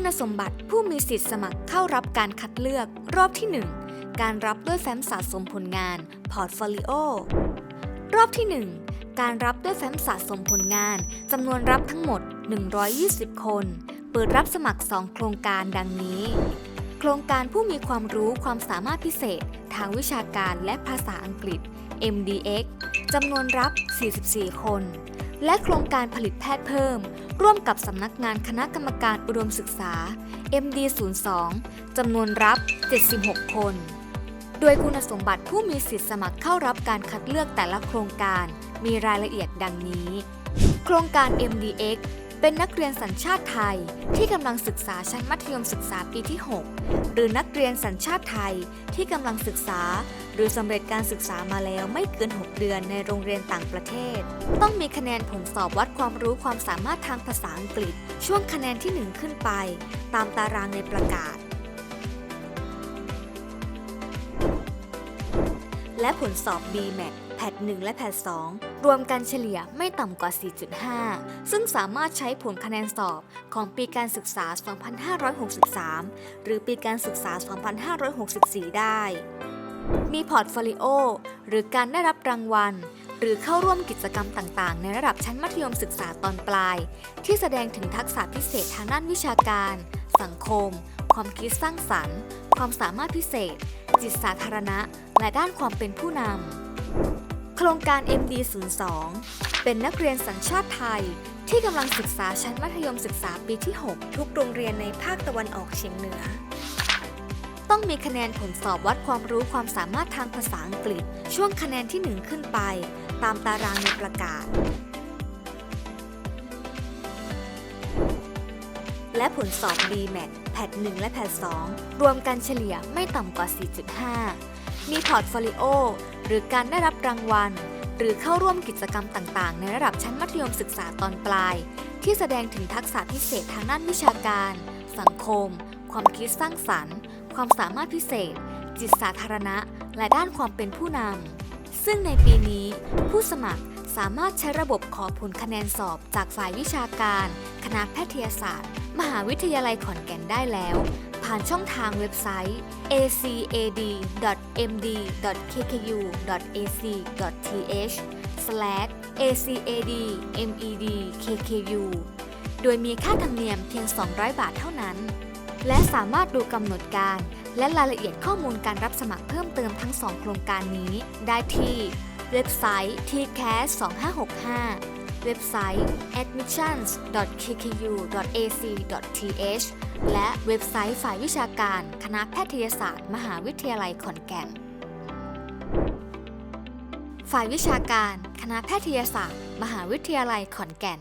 คุณสมบัติผู้มีสิทธิ์สมัครเข้ารับการคัดเลือกรอบที่ 1 การรับด้วยแฟ้มสะสมผลงานพอร์ตโฟลิโอรอบที่ 1 การรับด้วยแฟ้มสะสมผลงานจำนวนรับทั้งหมด 120 คน เปิดรับสมัคร 2 โครงการดังนี้ โครงการผู้มีความรู้ความสามารถพิเศษ ทางวิชาการและภาษาอังกฤษ MDX จำนวนรับ 44 คน และโครงการผลิตแพทย์เพิ่ม ร่วมกับสำนักงานคณะกรรมการอุดมศึกษา MD02 จำนวนรับ 76 คน โดยคุณสมบัติผู้มีสิทธิสมัครเข้ารับการคัดเลือกแต่ละโครงการมีรายละเอียดดังนี้ โครงการ MDX เป็นนักเรียนสัญชาติไทยที่กำลังศึกษาชั้นมัธยมศึกษาปีที่ 6 หรือนักเรียนสัญชาติไทยที่กำลังศึกษา หรือสำเร็จการศึกษามาแล้วไม่เกิน 6 เดือนในโรงเรียนต่างประเทศ ต้องมีคะแนนผลสอบวัดความรู้ความสามารถทางภาษาอังกฤษ ช่วงคะแนนที่ 1 ขึ้นไป ตามตารางในประกาศ และผลสอบ BMAT แพท1และแพท2รวมกันเฉลี่ยไม่ต่ำกว่า 4.5 ซึ่งสามารถใช้ผลคะแนนสอบของปีการศึกษา 2563 หรือปีการศึกษา 2564 ได้ มีพอร์ตโฟลิโอหรือการได้รับรางวัล หรือเข้าร่วมกิจกรรมต่างๆ ในระดับชั้นมัธยมศึกษาตอนปลาย ที่แสดงถึงทักษะพิเศษทางด้านวิชาการ สังคม ความคิดสร้างสรรค์ ความสามารถพิเศษ จิตสาธารณะ และด้านความเป็นผู้นำ โครงการ MD02 เป็นนักเรียนสัญชาติไทย ที่กำลังศึกษาชั้นมัธยมศึกษาปีที่ 6 ทุกโรงเรียนในภาคตะวันออกเฉียงเหนือ ต้องมีคะแนนผลสอบวัดความรู้ความสามารถทางภาษาอังกฤษ ช่วงคะแนนที่ 1 ขึ้นไป ตามตารางในประกาศ และผลสอบ BMAT แพท1และแพท2รวมกันเฉลี่ยไม่ต่ำกว่า 4.5 มีพอร์ตโฟลิโอหรือการได้รับรางวัล หรือเข้าร่วมกิจกรรมต่างๆ ในระดับชั้นมัธยมศึกษาตอนปลาย ที่แสดงถึงทักษะพิเศษทางด้านวิชาการ สังคม ความคิดสร้างสรรค์ ความสามารถพิเศษ จิตสาธารณะ และด้านความเป็นผู้นำซึ่งในปีนี้ผู้สมัคร สามารถใช้ระบบขอผลคะแนนสอบจากฝ่ายวิชาการ คณะแพทยศาสตร์ มหาวิทยาลัยขอนแก่นได้แล้ว ผ่านช่องทางเว็บไซต์ acad.md.kku.ac.th/acadmedkku โดยมีค่าธรรมเนียมเพียง 200 บาทเท่านั้น และสามารถดูกำหนดการ และรายละเอียดข้อมูลการรับสมัครเพิ่มเติมทั้ง 2 โครงการนี้ได้ที่ เว็บไซต์ tcas 2565 เว็บไซต์ admissions.kku.ac.th และเว็บไซต์ฝ่ายวิชาการคณะแพทยศาสตร์ มหาวิทยาลัยขอนแก่น ฝ่ายวิชาการ คณะแพทยศาสตร์ มหาวิทยาลัยขอนแก่น